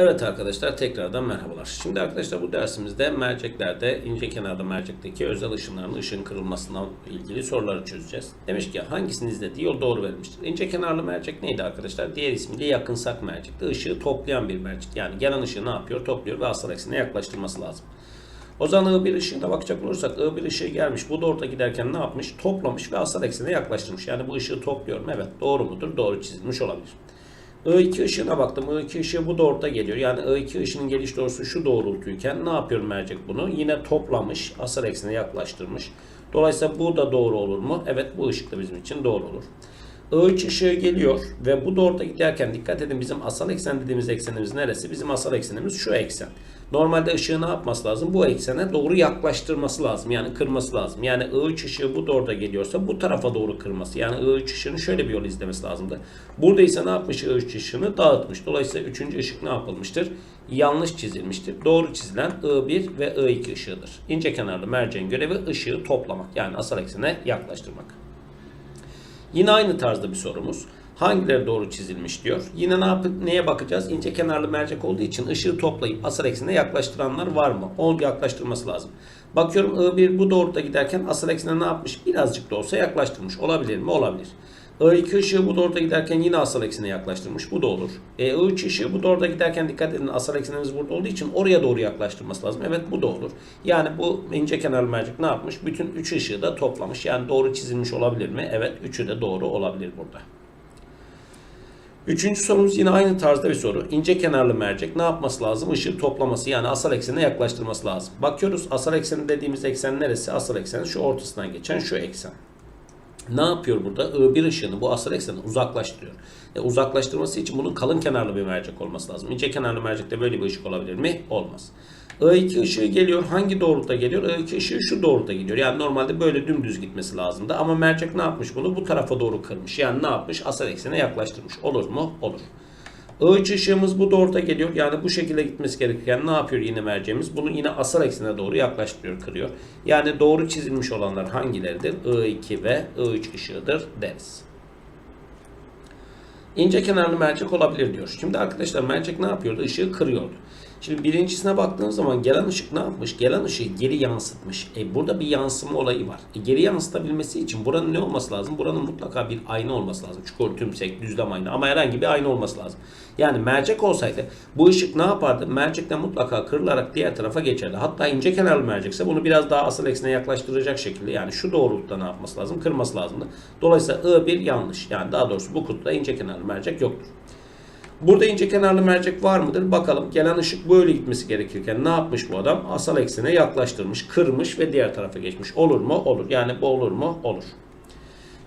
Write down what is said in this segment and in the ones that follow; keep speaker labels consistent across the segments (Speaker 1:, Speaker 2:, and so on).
Speaker 1: Evet arkadaşlar tekrardan merhabalar. Şimdi arkadaşlar bu dersimizde merceklerde ince kenarlı mercekteki özel ışınların ışın kırılmasından ilgili soruları çözeceğiz. Demiş ki hangisini izlediği yol doğru verilmiştir. İnce kenarlı mercek neydi arkadaşlar? Diğer ismiyle yakınsak mercekti. Işığı toplayan bir mercek. Yani gelen ışığı ne yapıyor? Topluyor ve asal eksene yaklaştırması lazım. O zaman I1 ışığına bakacak olursak I1 ışığı gelmiş bu doğruda giderken ne yapmış? Toplamış ve asal eksene yaklaştırmış. Yani bu ışığı topluyorum. Evet doğru mudur? Doğru çizilmiş olabilir. I2 ışığına baktım. I2 ışığı bu doğrultuda geliyor. Yani I2 ışının geliş doğrusu şu doğrultuyken ne yapıyor mercek bunu? Yine toplamış, asal eksene yaklaştırmış. Dolayısıyla bu da doğru olur mu? Evet bu ışık da bizim için doğru olur. I3 ışığı geliyor ve bu doğrultuda giderken dikkat edin bizim asal eksen dediğimiz eksenimiz neresi? Bizim asal eksenimiz şu eksen. Normalde ışığı ne yapması lazım? Bu eksene doğru yaklaştırması lazım. Yani kırması lazım. Yani I3 ışığı bu doğruda geliyorsa bu tarafa doğru kırması. Yani I3 ışığını şöyle bir yol izlemesi lazımdı. Burada ise ne yapmış I3 ışığını? Dağıtmış. Dolayısıyla 3. ışık ne yapılmıştır? Yanlış çizilmiştir. Doğru çizilen I1 ve I2 ışığıdır. İnce kenarlı merceğin görevi ışığı toplamak. Yani asal eksene yaklaştırmak. Yine aynı tarzda bir sorumuz. Hangileri doğru çizilmiş diyor. Yine ne yapıp neye bakacağız? İnce kenarlı mercek olduğu için ışığı toplayıp asal eksene yaklaştıranlar var mı? Onu yaklaştırması lazım. Bakıyorum I1 bu doğrultuda giderken asal eksene ne yapmış? Birazcık da olsa yaklaştırmış. Olabilir mi? Olabilir. I2 ışığı bu doğrultuda giderken yine asal eksene yaklaştırmış. Bu da olur. E, I3 ışığı bu doğrultuda giderken dikkat edin asal eksenimiz burada olduğu için oraya doğru yaklaştırması lazım. Evet bu da olur. Yani bu ince kenarlı mercek ne yapmış? Bütün 3 ışığı da toplamış. Yani doğru çizilmiş olabilir mi? Evet üçü de doğru olabilir burada. Üçüncü sorumuz yine aynı tarzda bir soru. İnce kenarlı mercek ne yapması lazım? Işığı toplaması yani asal eksene yaklaştırması lazım. Bakıyoruz asal ekseni dediğimiz eksen neresi? Asal eksen şu ortasından geçen şu eksen. Ne yapıyor burada? I1 ışığını bu asal ekseni uzaklaştırıyor. E, uzaklaştırması için bunun kalın kenarlı bir mercek olması lazım. İnce kenarlı mercekte böyle bir ışık olabilir mi? Olmaz. I2 ışığı geliyor. Hangi doğrultuda geliyor? I2 ışığı şu doğrultuda gidiyor. Yani normalde böyle dümdüz gitmesi lazımdı. Ama mercek ne yapmış bunu? Bu tarafa doğru kırmış. Yani ne yapmış? Asal eksene yaklaştırmış. Olur mu? Olur. I3 ışığımız bu doğrultuda geliyor. Yani bu şekilde gitmesi gerekirken ne yapıyor yine merceğimiz? Bunu yine asal eksene doğru yaklaştırıyor, kırıyor. Yani doğru çizilmiş olanlar hangileridir? I2 ve I3 ışığıdır deriz. İnce kenarlı mercek olabilir diyor. Şimdi arkadaşlar mercek ne yapıyordu? Işığı kırıyordu. Şimdi birincisine baktığımız zaman gelen ışık ne yapmış? Gelen ışığı geri yansıtmış. E burada bir yansıma olayı var. E geri yansıtabilmesi için buranın ne olması lazım? Buranın mutlaka bir ayna olması lazım. Çukur, tümsek, düzlem ayna ama herhangi bir ayna olması lazım. Yani mercek olsaydı bu ışık ne yapardı? Mercekten mutlaka kırılarak diğer tarafa geçerdi. Hatta ince kenarlı mercekse bunu biraz daha asıl eksene yaklaştıracak şekilde yani şu doğrultuda ne yapması lazım? Kırması lazımdı. Dolayısıyla I1 yanlış. Yani daha doğrusu bu kutuda ince kenarlı mercek yoktur. Burada ince kenarlı mercek var mıdır? Bakalım. Gelen ışık böyle gitmesi gerekirken ne yapmış bu adam? Asal eksene yaklaştırmış, kırmış ve diğer tarafa geçmiş. Olur mu? Olur. Yani bu olur mu? Olur.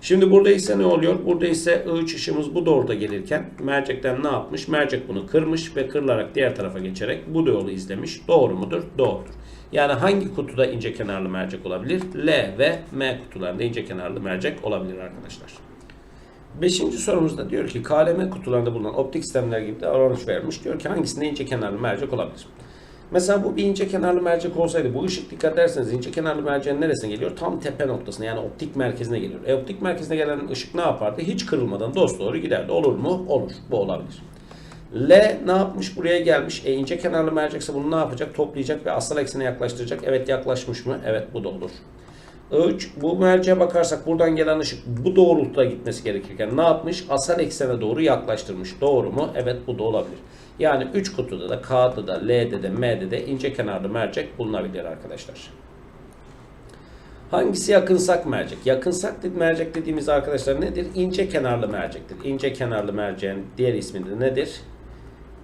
Speaker 1: Şimdi burada ise ne oluyor? Burada ise I3 ışığımız bu doğruda gelirken mercekten ne yapmış? Mercek bunu kırmış ve kırılarak diğer tarafa geçerek bu yolu izlemiş. Doğru mudur? Doğrudur. Yani hangi kutuda ince kenarlı mercek olabilir? L ve M kutularında ince kenarlı mercek olabilir arkadaşlar. Beşinci sorumuzda diyor ki KLM kutularında bulunan optik sistemler gibi davranış vermiş. Diyor ki hangisinde ince kenarlı mercek olabilir? Mesela bu bir ince kenarlı mercek olsaydı bu ışık dikkat ederseniz ince kenarlı merceğin neresine geliyor? Tam tepe noktasına yani optik merkezine geliyor. E, optik merkezine gelen ışık ne yapardı? Hiç kırılmadan dost doğru giderdi. Olur mu? Olur. Bu olabilir. L ne yapmış? Buraya gelmiş. E ince kenarlı mercekse bunu ne yapacak? Toplayacak ve asal eksene yaklaştıracak. Evet yaklaşmış mı? Evet bu da olur. 3. Bu merceğe bakarsak buradan gelen ışık bu doğrultuda gitmesi gerekirken ne yapmış? Asal eksene doğru yaklaştırmış. Doğru mu? Evet bu da olabilir. Yani 3 kutuda da K'da da L'de de M'de de ince kenarlı mercek bulunabilir arkadaşlar. Hangisi yakınsak mercek? Yakınsak mercek dediğimiz arkadaşlar nedir? İnce kenarlı mercektir. İnce kenarlı merceğin diğer ismi de nedir?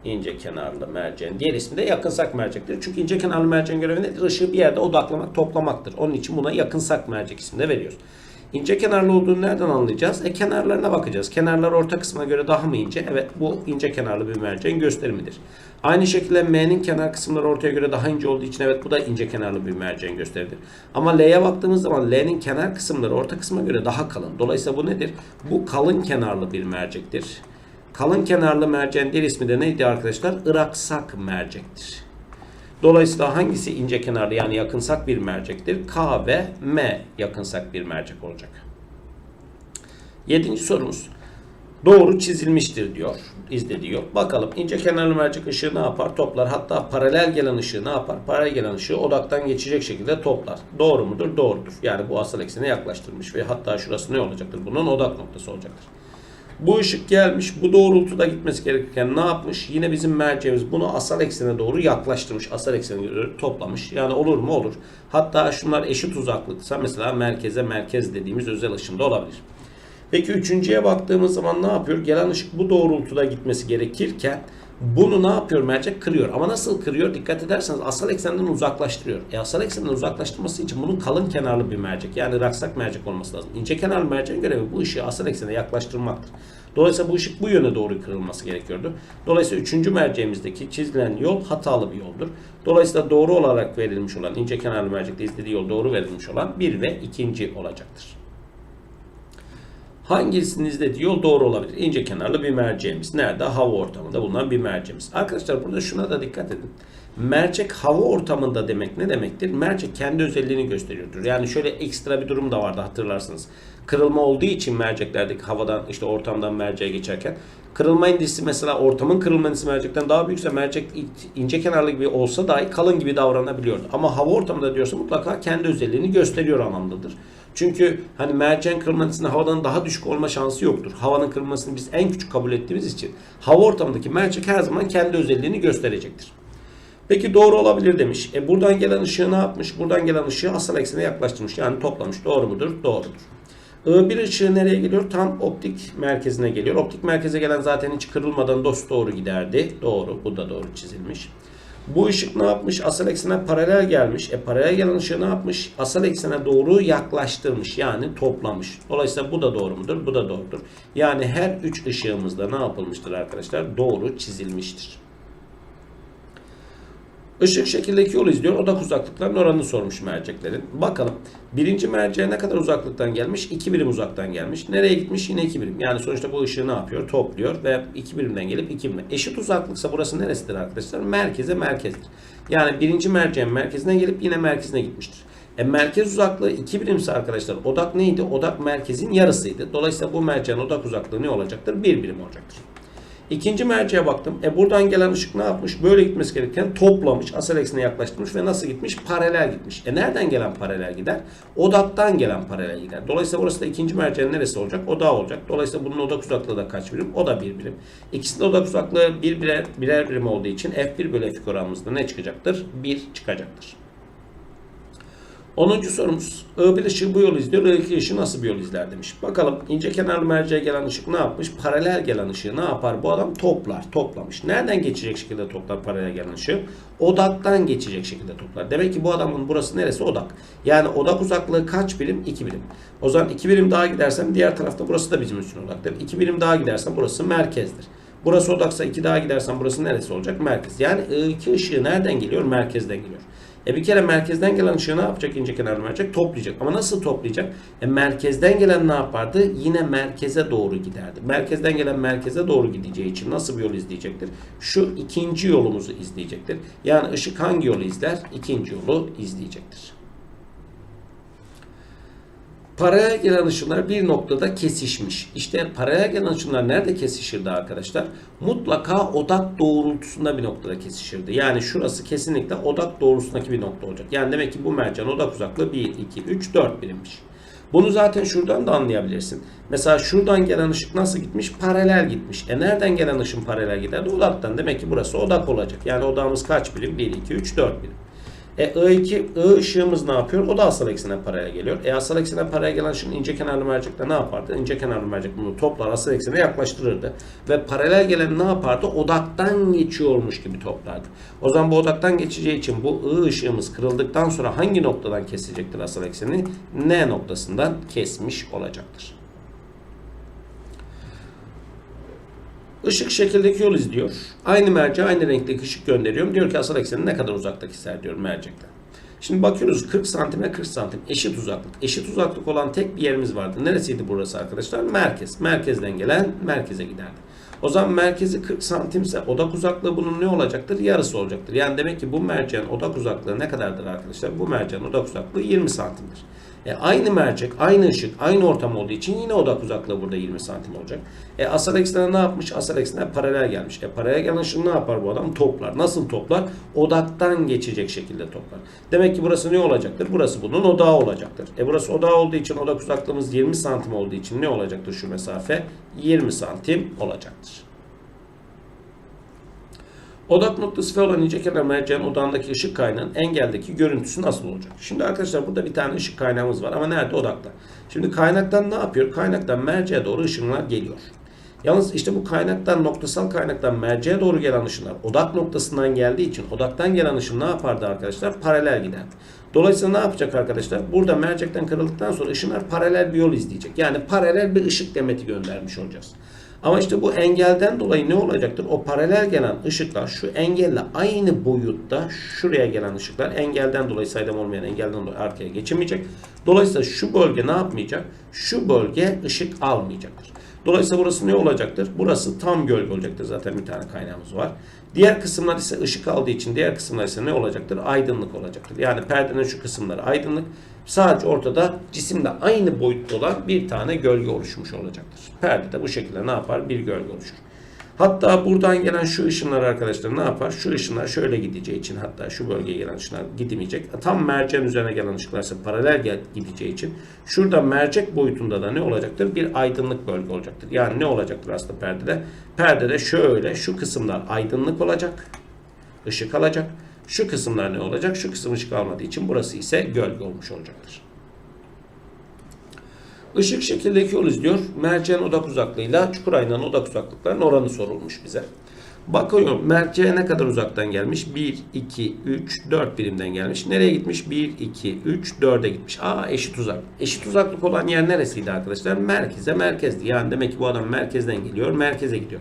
Speaker 1: İnce kenarlı merceğin. Diğer ismi de yakınsak mercektir. Çünkü ince kenarlı merceğin görevi nedir? Işığı bir yerde odaklamak, toplamaktır. Onun için buna yakınsak mercek ismini veriyoruz. İnce kenarlı olduğunu nereden anlayacağız? E kenarlarına bakacağız. Kenarlar orta kısmına göre daha mı ince? Evet bu ince kenarlı bir merceğin gösterimidir. Aynı şekilde M'nin kenar kısımları ortaya göre daha ince olduğu için evet bu da ince kenarlı bir merceğin gösteridir. Ama L'ye baktığımız zaman L'nin kenar kısımları orta kısma göre daha kalın. Dolayısıyla bu nedir? Bu kalın kenarlı bir mercektir. Kalın kenarlı merceğin diğer ismi de neydi arkadaşlar? Iraksak mercektir. Dolayısıyla hangisi ince kenarlı yani yakınsak bir mercektir? K ve M yakınsak bir mercek olacak. Yedinci sorumuz. Doğru çizilmiştir diyor. izlediği yol. Bakalım ince kenarlı mercek ışığı ne yapar? Toplar. Hatta paralel gelen ışığı ne yapar? Paralel gelen ışığı odaktan geçecek şekilde toplar. Doğru mudur? Doğrudur. Yani bu asal eksene yaklaştırmış ve hatta şurası ne olacaktır? Bunun odak noktası olacaktır. Bu ışık gelmiş. Bu doğrultuda gitmesi gerekirken ne yapmış? Yine bizim merceğimiz bunu asal eksene doğru yaklaştırmış. Asal eksene doğru toplamış. Yani olur mu? Olur. Hatta şunlar eşit uzaklıksa mesela merkeze merkez dediğimiz özel ışında olabilir. Peki üçüncüye baktığımız zaman ne yapıyor? Gelen ışık bu doğrultuda gitmesi gerekirken bunu ne yapıyor mercek? Kırıyor. Ama nasıl kırıyor? Dikkat ederseniz asal eksenden uzaklaştırıyor. E asal eksenden uzaklaştırması için bunun kalın kenarlı bir mercek yani raksak mercek olması lazım. İnce kenarlı merceğin görevi bu ışığı asal eksene yaklaştırmaktır. Dolayısıyla bu ışık bu yöne doğru kırılması gerekiyordu. Dolayısıyla üçüncü merceğimizdeki çizilen yol hatalı bir yoldur. Dolayısıyla doğru olarak verilmiş olan ince kenarlı mercekte izlediği yol doğru verilmiş olan bir ve ikinci olacaktır. Hangisinin izlediği yol doğru olabilir? İnce kenarlı bir merceğimiz. Nerede? Hava ortamında bulunan bir merceğimiz. Arkadaşlar burada şuna da dikkat edin. Mercek hava ortamında demek ne demektir? Mercek kendi özelliğini gösteriyordur. Yani şöyle ekstra bir durum da vardı hatırlarsınız. Kırılma olduğu için merceklerdeki havadan işte ortamdan merceğe geçerken kırılma indisi mesela ortamın kırılma indisi mercekten daha büyükse mercek ince kenarlı gibi olsa dahi kalın gibi davranabiliyordu. Ama hava ortamında diyorsa mutlaka kendi özelliğini gösteriyor anlamdadır. Çünkü hani merceğin kırılmasının havadan daha düşük olma şansı yoktur. Havanın kırılmasını biz en küçük kabul ettiğimiz için hava ortamındaki mercek her zaman kendi özelliğini gösterecektir. Peki doğru olabilir demiş. E buradan gelen ışığı ne yapmış? Buradan gelen ışığı asal eksene yaklaştırmış. Yani toplamış. Doğru mudur? Doğrudur. I1 ışığı nereye geliyor? Tam optik merkezine geliyor. Optik merkeze gelen zaten hiç kırılmadan dost doğru giderdi. Doğru. Bu da doğru çizilmiş. Bu ışık ne yapmış? Asal eksene paralel gelmiş. E paralel gelen ışığı ne yapmış? Asal eksene doğru yaklaştırmış. Yani toplamış. Dolayısıyla bu da doğru mudur? Bu da doğrudur. Yani her üç ışığımızda ne yapılmıştır arkadaşlar? Doğru çizilmiştir. Işık şekildeki yolu izliyor. Odak uzaklıklarının oranını sormuş merceklerin. Bakalım. Birinci merceğe ne kadar uzaklıktan gelmiş? 2 birim uzaktan gelmiş. Nereye gitmiş? Yine 2 birim. Yani sonuçta bu ışığı ne yapıyor? Topluyor ve 2 birimden gelip 2 birime. Eşit uzaklıksa burası neresidir arkadaşlar? Merkeze merkezdir. Yani birinci merceğin merkezine gelip yine merkezine gitmiştir. E, merkez uzaklığı 2 birimse arkadaşlar odak neydi? Odak merkezin yarısıydı. Dolayısıyla bu merceğin odak uzaklığı ne olacaktır? 1 birim olacaktır. İkinci merceğe baktım. E buradan gelen ışık ne yapmış? Böyle gitmesi gereken toplamış, asal eksene yaklaştırmış ve nasıl gitmiş? Paralel gitmiş. E nereden gelen paralel gider? Odaktan gelen paralel gider. Dolayısıyla burası da ikinci merceğin neresi olacak? Odağı olacak. Dolayısıyla bunun odak uzaklığı da kaç birim? O da bir birim. İkisinin odak uzaklığı bir birer, birer birim olduğu için F1 bölü F2 oranımızda ne çıkacaktır? 1 çıkacaktır. 10. sorumuz. I1 ışığı bu yolu izliyor. I2 ışığı nasıl bir yol izler demiş. Bakalım ince kenarlı merceğe gelen ışık ne yapmış? Paralel gelen ışığı ne yapar? Bu adam toplar. Toplamış. Nereden geçecek şekilde toplar paralel gelen ışığı? Odaktan geçecek şekilde toplar. Demek ki bu adamın burası neresi? Odak. Yani odak uzaklığı kaç birim? 2 birim. O zaman 2 birim daha gidersem diğer tarafta burası da bizim için odaktır. 2 birim daha gidersem burası merkezdir. Burası odaksa 2 daha gidersem burası neresi olacak? Merkez. Yani I2 ışığı nereden geliyor? Merkezden geliyor. E bir kere merkezden gelen ışığı ne yapacak ince kenarlı mercek? Toplayacak. Ama nasıl toplayacak? E merkezden gelen ne yapardı? Yine merkeze doğru giderdi. Merkezden gelen merkeze doğru gideceği için nasıl bir yol izleyecektir? Şu ikinci yolumuzu izleyecektir. Yani ışık hangi yolu izler? İkinci yolu izleyecektir. Paralel gelen ışınlar bir noktada kesişmiş. İşte paralel gelen ışınlar nerede kesişirdi arkadaşlar? Mutlaka odak doğrultusunda bir noktada kesişirdi. Yani şurası kesinlikle odak doğrultusundaki bir nokta olacak. Yani demek ki bu mercan odak uzaklığı 1, 2, 3, 4 birimmiş. Bunu zaten şuradan da anlayabilirsin. Mesela şuradan gelen ışık nasıl gitmiş? Paralel gitmiş. E nereden gelen ışın paralel giderdi? Odaktan. Demek ki burası odak olacak. Yani odağımız kaç birim? 1, 2, 3, 4 birim. E I2, I ışığımız ne yapıyor? O da asal eksene paralel geliyor. E asal eksene paralel gelen ışığın ince kenarlı mercekte ne yapardı? İnce kenarlı mercek bunu toplar asal eksene yaklaştırırdı. Ve paralel gelen ne yapardı? Odaktan geçiyormuş gibi toplardı. O zaman bu odaktan geçeceği için bu I ışığımız kırıldıktan sonra hangi noktadan kesecektir asal ekseni? N noktasından kesmiş olacaktır. Işık şekildeki yol izliyor. Aynı merceğe aynı renkteki ışık gönderiyorum. Diyor ki asal ekseni ne kadar uzakta keser diyor mercekten. Şimdi bakıyoruz 40 santime 40 santim eşit uzaklık. Eşit uzaklık olan tek bir yerimiz vardı. Neresiydi burası arkadaşlar? Merkez. Merkezden gelen merkeze giderdi. O zaman merkezi 40 santimse odak uzaklığı bunun ne olacaktır? Yarısı olacaktır. Yani demek ki bu merceğin odak uzaklığı ne kadardır arkadaşlar? Bu merceğin odak uzaklığı 20 santimdir. E, aynı mercek, aynı ışık, aynı ortam olduğu için yine odak uzaklığı burada 20 santim olacak. E, asal eksenine ne yapmış? Asal eksenine paralel gelmiş. E, paralel gelen ışığı ne yapar bu adam? Toplar. Nasıl toplar? Odaktan geçecek şekilde toplar. Demek ki burası ne olacaktır? Burası bunun odağı olacaktır. E, burası odağı olduğu için odak uzaklığımız 20 santim olduğu için ne olacaktır şu mesafe? 20 santim olacaktır. Odak noktası F olan ince kenar merceğin odağındaki ışık kaynağının engeldeki görüntüsü nasıl olacak? Şimdi arkadaşlar burada bir tane ışık kaynağımız var ama nerede? Odakta. Şimdi kaynaktan ne yapıyor? Kaynaktan merceğe doğru ışınlar geliyor. Yalnız işte bu kaynaktan noktasal kaynaktan merceğe doğru gelen ışınlar odak noktasından geldiği için odaktan gelen ışın ne yapardı arkadaşlar? Paralel giderdi. Dolayısıyla ne yapacak arkadaşlar? Burada mercekten kırıldıktan sonra ışınlar paralel bir yol izleyecek. Yani paralel bir ışık demeti göndermiş olacağız. Ama işte bu engelden dolayı ne olacaktır? O paralel gelen ışıklar şu engelle aynı boyutta şuraya gelen ışıklar engelden dolayı saydam olmayan engelden dolayı arkaya geçemeyecek. Dolayısıyla şu bölge ne yapmayacak? Şu bölge ışık almayacaktır. Dolayısıyla burası ne olacaktır? Burası tam gölge olacaktır. Zaten bir tane kaynağımız var. Diğer kısımlar ise ışık aldığı için diğer kısımlar ise ne olacaktır? Aydınlık olacaktır. Yani perdenin şu kısımları aydınlık. Sadece ortada cisimle aynı boyutta olan bir tane gölge oluşmuş olacaktır. Perde de bu şekilde ne yapar? Bir gölge oluşur. Hatta buradan gelen şu ışınlar arkadaşlar ne yapar? Şu ışınlar şöyle gideceği için hatta şu bölgeye gelen ışınlar gidemeyecek. Tam merceğin üzerine gelen ışıklar ise paralel gideceği için şurada mercek boyutunda da ne olacaktır? Bir aydınlık bölge olacaktır. Yani ne olacaktır aslında perdede? Perdede şöyle şu kısımlar aydınlık olacak. ışık alacak. Şu kısımlar ne olacak? Şu kısım ışık almadığı için burası ise gölge olmuş olacaktır. Işık şekildeki yol izliyor. Merceğin odak uzaklığıyla çukur aynanın odak uzaklıklarının oranı sorulmuş bize. Bakıyorum merceğe ne kadar uzaktan gelmiş? 1, 2, 3, 4 birimden gelmiş. Nereye gitmiş? 1, 2, 3, 4'e gitmiş. Aa eşit uzak. Eşit uzaklık olan yer neresiydi arkadaşlar? Merkeze merkezdi. Yani demek ki bu adam merkezden geliyor, merkeze gidiyor.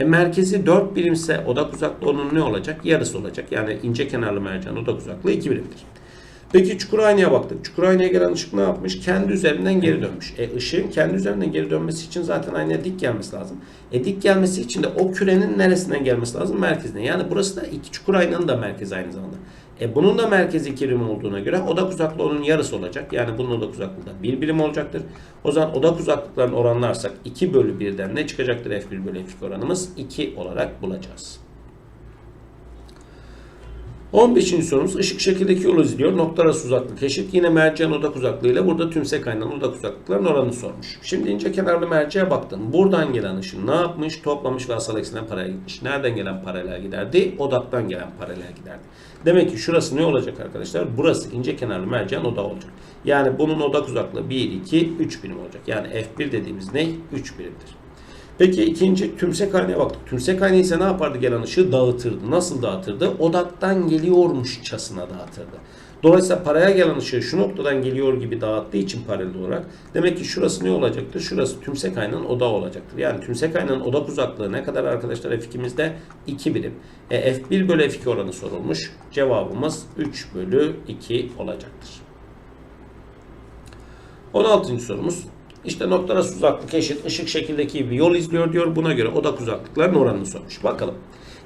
Speaker 1: E merkezi 4 birimse odak uzaklığı onun ne olacak? Yarısı olacak. Yani ince kenarlı merceğin odak uzaklığı 2 birimdir. Peki çukur aynaya baktık. Çukur aynaya gelen ışık ne yapmış? Kendi üzerinden geri dönmüş. E ışığın kendi üzerinden geri dönmesi için zaten aynaya dik gelmesi lazım. E dik gelmesi için de o kürenin neresinden gelmesi lazım? Merkezine. Yani burası da iki çukur aynanın da merkezi aynı zamanda. E bunun da merkezi iki birim olduğuna göre odak uzaklığı onun yarısı olacak. Yani bunun odak uzaklığı da bir birim olacaktır. O zaman odak uzaklıklarını oranlarsak 2 bölü 1'den ne çıkacaktır F1 bölü F2 oranımız? 2 olarak bulacağız. 15. sorumuz ışık şekildeki yolu izliyor. Nokta arası uzaklık eşit. Yine merceğin odak uzaklığıyla burada tümsek aynalı odak uzaklıklarının oranını sormuş. Şimdi ince kenarlı merceğe baktın. Buradan gelen ışın ne yapmış? Toplamış ve asal eksene paralel gitmiş. Nereden gelen paralel giderdi? Odaktan gelen paralel giderdi. Demek ki şurası ne olacak arkadaşlar? Burası ince kenarlı merceğin odağı olacak. Yani bunun odak uzaklığı 1, 2, 3 birim olacak. Yani F1 dediğimiz ne? 3 birimdir. Peki ikinci tümsek aynaya baktık. Tümsek ayna ise ne yapardı gelen ışığı dağıtırdı. Nasıl dağıtırdı? Odaktan geliyormuşçasına dağıtırdı. Dolayısıyla paraya gelen ışığı şu noktadan geliyor gibi dağıttığı için paralel olarak demek ki şurası ne olacaktır? Şurası tümsek aynanın odağı olacaktır. Yani tümsek aynanın odak uzaklığı ne kadar arkadaşlar F2'mizde? 2 birim. E, F1 bölü F2 oranı sorulmuş. Cevabımız 3 bölü 2 olacaktır. 16. sorumuz. İşte nokta arası uzaklık eşit ışık şekildeki bir yol izliyor diyor. Buna göre odak uzaklıklarının oranını sormuş. Bakalım.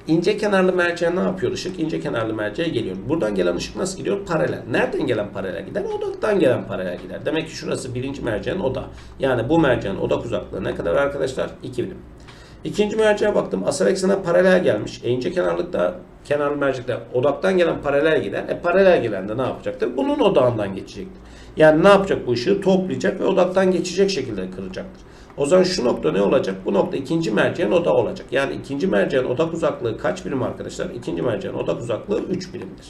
Speaker 1: İnce kenarlı merceğe ne yapıyor ışık? İnce kenarlı merceğe geliyor. Buradan gelen ışık nasıl gidiyor? Paralel. Nereden gelen paralel gider? Odaktan gelen paralel gider. Demek ki şurası birinci merceğin odağı. Yani bu merceğin odak uzaklığı ne kadar arkadaşlar? 2 birim. İkinci merceğe baktım. Asal eksene paralel gelmiş. E ince kenarlıkta kenarlı mercekte odaktan gelen paralel gider. E paralel gelen de ne yapacaktır? Bunun odağından geçecektir. Yani ne yapacak bu ışığı? Toplayacak ve odaktan geçecek şekilde kıracaktır. O zaman şu nokta ne olacak? Bu nokta ikinci merceğin odağı olacak. Yani ikinci merceğin odak uzaklığı kaç birim arkadaşlar? İkinci merceğin odak uzaklığı 3 birimdir.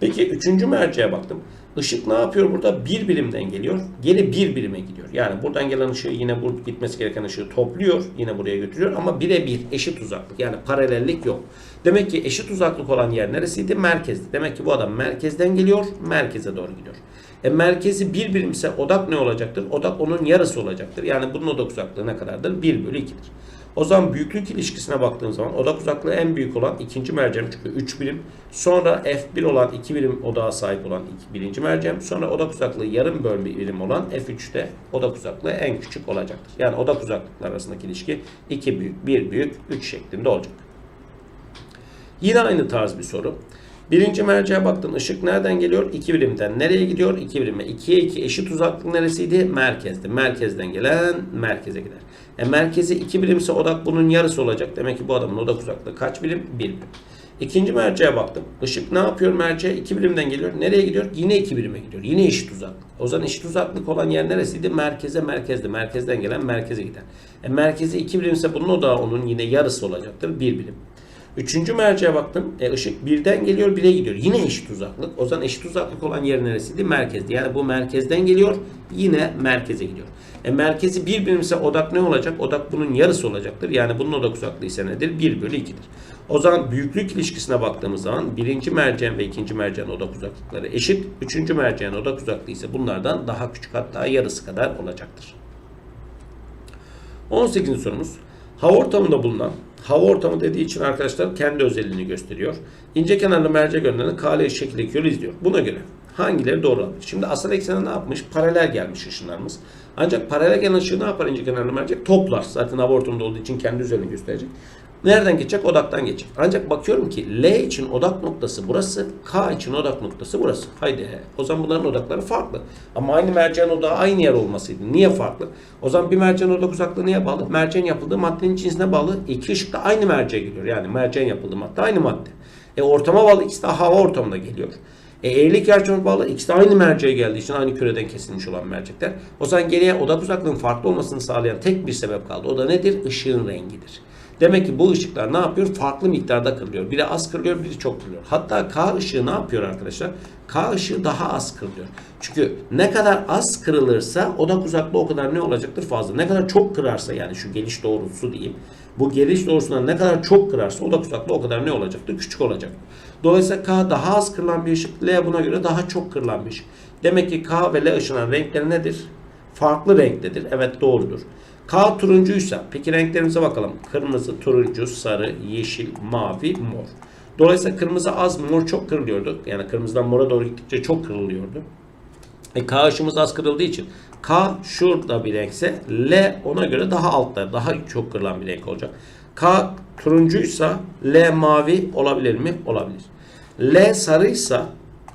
Speaker 1: Peki üçüncü merceğe baktım. Işık ne yapıyor burada? Bir birimden geliyor. Geri bir birime gidiyor. Yani buradan gelen ışığı yine bu gitmesi gereken ışığı topluyor. Yine buraya götürüyor ama birebir eşit uzaklık. Yani paralellik yok. Demek ki eşit uzaklık olan yer neresiydi? Merkezdi. Demek ki bu adam merkezden geliyor. Merkeze doğru gidiyor. E merkezi bir birimse odak ne olacaktır? Odak onun yarısı olacaktır. Yani bunun odak uzaklığı ne kadardır? 1 bölü 2'dir. O zaman büyüklük ilişkisine baktığım zaman odak uzaklığı en büyük olan ikinci mercem çünkü 3 birim. Sonra F1 olan 2 birim odağa sahip olan iki, birinci mercem. Sonra odak uzaklığı yarım bölü birim olan F3'te odak uzaklığı en küçük olacaktır. Yani odak uzaklıklar arasındaki ilişki 2 büyük, 1 büyük, 3 şeklinde olacak. Yine aynı tarz bir soru. Birinci merceğe baktın. Işık nereden geliyor? 2 birimden. Nereye gidiyor? 2 birime. 2'ye 2 eşit uzaklık neresiydi? Merkezdi. Merkezden gelen merkeze gider. E merkezi 2 birimse odak bunun yarısı olacak. Demek ki bu adamın odak uzaklığı kaç birim? 1 birim. İkinci merceğe baktım. Işık ne yapıyor merceğe? 2 birimden geliyor. Nereye gidiyor? Yine 2 birime gidiyor. Yine eşit uzaklık. O zaman eşit uzaklık olan yer neresiydi? Merkeze merkezde. Merkezden gelen merkeze gider. E merkezi 2 birimse bunun odağı onun yine yarısı olacaktır. 1 birim. Üçüncü merceğe baktım. E, ışık birden geliyor, bire gidiyor. Yine eşit uzaklık. O zaman eşit uzaklık olan yer neresiydi? Merkezdi. Yani bu merkezden geliyor, yine merkeze gidiyor. E, merkezi bir birimse odak ne olacak? Odak bunun yarısı olacaktır. Yani bunun odak uzaklığı ise nedir? 1 bölü 2'dir. O zaman büyüklük ilişkisine baktığımız zaman birinci merceğin ve ikinci merceğin odak uzaklıkları eşit. Üçüncü merceğin odak uzaklığı ise bunlardan daha küçük hatta yarısı kadar olacaktır. 18. sorumuz. Hava ortamında bulunan, hava ortamı dediği için arkadaşlar kendi özelliğini gösteriyor. İnce kenarlı mercek gönderen kale şekildeki yolu izliyor. Buna göre hangileri doğru olabilir? Şimdi asal eksene ne yapmış? Paralel gelmiş ışınlarımız. Ancak paralel gelen ışığı ne yapar ince kenarlı mercek? Toplar. Zaten hava ortamında olduğu için kendi özelliğini gösterecek. Nereden geçecek? Odaktan geçecek. Ancak bakıyorum ki L için odak noktası burası, K için odak noktası burası. Haydi o zaman bunların odakları farklı. Ama aynı merceğin odağı aynı yer olmasıydı. Niye farklı? O zaman bir merceğin odak uzaklığı neye bağlı? Merceğin yapıldığı maddenin cinsine bağlı. İki ışık da aynı merceğe geliyor. Yani merceğin yapıldığı madde aynı madde. E ortama bağlı ikisi de hava ortamında geliyor. E, eğrilik yarıçapına bağlı ikisi de aynı merceğe geldiği için aynı küreden kesilmiş olan mercekler. O zaman geriye odak uzaklığının farklı olmasını sağlayan tek bir sebep kaldı. O da nedir? Işığın rengidir. Demek ki bu ışıklar ne yapıyor? Farklı miktarda kırılıyor. Biri az kırılıyor, biri çok kırılıyor. Hatta K ışığı ne yapıyor arkadaşlar? K ışığı daha az kırılıyor. Çünkü ne kadar az kırılırsa odak uzaklığı o kadar ne olacaktır? Fazla. Ne kadar çok kırarsa yani şu geliş doğrusu diyeyim. Bu geliş doğrusundan ne kadar çok kırarsa odak uzaklığı o kadar ne olacaktır? Küçük olacak. Dolayısıyla K daha az kırılan bir ışık, L buna göre daha çok kırılan bir ışık. Demek ki K ve L ışığının renkleri nedir? Farklı renktedir. Evet doğrudur. K turuncuysa peki renklerimize bakalım. Kırmızı, turuncu, sarı, yeşil, mavi, mor. Dolayısıyla kırmızı az, mor çok kırılıyordu. Yani kırmızıdan mora doğru gittikçe çok kırılıyordu. E, K ışığımız az kırıldığı için K şurada bir renkse L ona göre daha altta, daha çok kırılan bir renk olacak. K turuncuysa L mavi olabilir mi? Olabilir. L sarıysa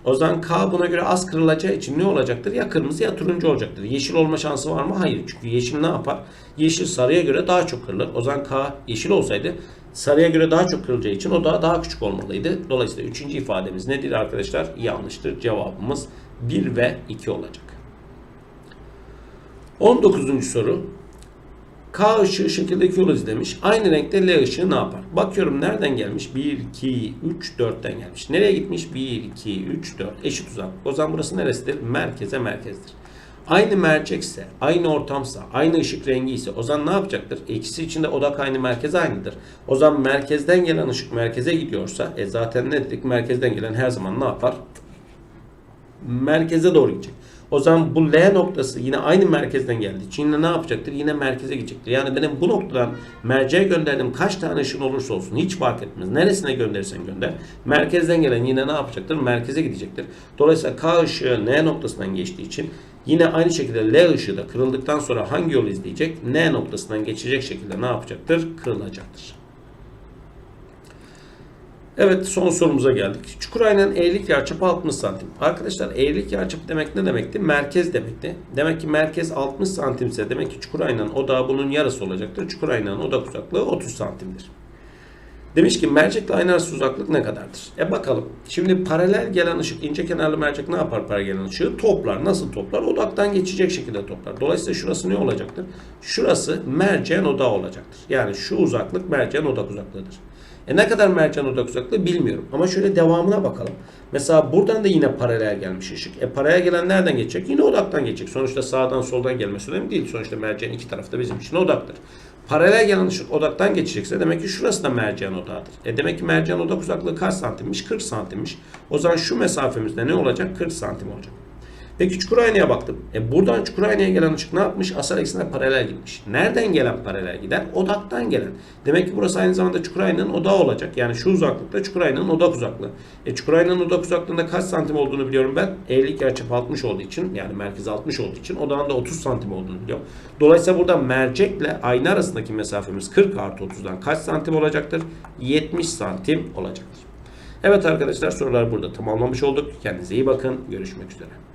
Speaker 1: o zaman K buna göre az kırılacağı için ne olacaktır? Ya kırmızı ya turuncu olacaktır. Yeşil olma şansı var mı? Hayır. Çünkü yeşil ne yapar? Yeşil sarıya göre daha çok kırılır. O zaman K yeşil olsaydı sarıya göre daha çok kırılacağı için o da daha küçük olmalıydı. Dolayısıyla üçüncü ifademiz nedir arkadaşlar? Yanlıştır. Cevabımız 1 ve 2 olacak. 19. soru. K ışığı şekildeki yolu izlemiş. Aynı renkte L ışığı ne yapar? Bakıyorum nereden gelmiş? 1, 2, 3, 4'ten gelmiş. Nereye gitmiş? 1, 2, 3, 4. Eşit uzaklık. O zaman burası neresidir? Merkeze merkezdir. Aynı mercekse, aynı ortamsa, aynı ışık rengi ise o zaman ne yapacaktır? İkisi içinde odak aynı merkez aynıdır. O zaman merkezden gelen ışık merkeze gidiyorsa e zaten ne dedik? Merkezden gelen her zaman ne yapar? Merkeze doğru gidecek. O zaman bu L noktası yine aynı merkezden geldiği için yine ne yapacaktır? Yine merkeze gidecektir. Yani benim bu noktadan merceğe gönderdiğim kaç tane ışın olursa olsun hiç fark etmez. Neresine gönderirsen gönder. Merkezden gelen yine ne yapacaktır? Merkeze gidecektir. Dolayısıyla K ışığı N noktasından geçtiği için yine aynı şekilde L ışığı da kırıldıktan sonra hangi yolu izleyecek? N noktasından geçecek şekilde ne yapacaktır? Kırılacaktır. Evet son sorumuza geldik. Çukuray'ın eğrilik yarıçapı 60 santim. Arkadaşlar eğrilik yarıçapı demek ne demekti? Merkez demekti. Demek ki merkez 60 santimse demek ki Çukuray'ın odağı bunun yarısı olacaktır. Çukuray'ın odak uzaklığı 30 santimdir. Demiş ki mercekle aynı arası uzaklık ne kadardır? E bakalım. Şimdi paralel gelen ışık ince kenarlı mercek ne yapar paralel gelen ışığı? Toplar. Nasıl toplar? Odaktan geçecek şekilde toplar. Dolayısıyla şurası ne olacaktır? Şurası merceğin odağı olacaktır. Yani şu uzaklık merceğin odak uzaklığıdır. E ne kadar merceğin odak uzaklığı bilmiyorum. Ama şöyle devamına bakalım. Mesela buradan da yine paralel gelmiş ışık. E paralel gelen nereden geçecek? Yine odaktan geçecek. Sonuçta sağdan soldan gelmesi önemli değil. Sonuçta merceğin iki tarafta bizim için odaktır. Paralel gelen ışık odaktan geçecekse demek ki şurası da merceğin odağıdır. E demek ki merceğin odak uzaklığı kaç santimmiş? 40 santimmiş. O zaman şu mesafemizde ne olacak? 40 santim olacak. Peki çukur aynaya baktım. E buradan çukur aynaya gelen ışık ne yapmış? Asal eksene paralel gitmiş. Nereden gelen paralel gider? Odaktan gelen. Demek ki burası aynı zamanda çukur aynanın odağı olacak. Yani şu uzaklıkta çukur aynanın odak uzaklığı. E çukur aynanın odak uzaklığında kaç santim olduğunu biliyorum ben. Eğrilik yarıçapı 60 olduğu için yani merkez 60 olduğu için odağında 30 santim olduğunu biliyorum. Dolayısıyla burada mercekle ayna arasındaki mesafemiz 40 artı 30'dan kaç santim olacaktır? 70 santim olacaktır. Evet arkadaşlar sorular burada tamamlamış olduk. Kendinize iyi bakın. Görüşmek üzere.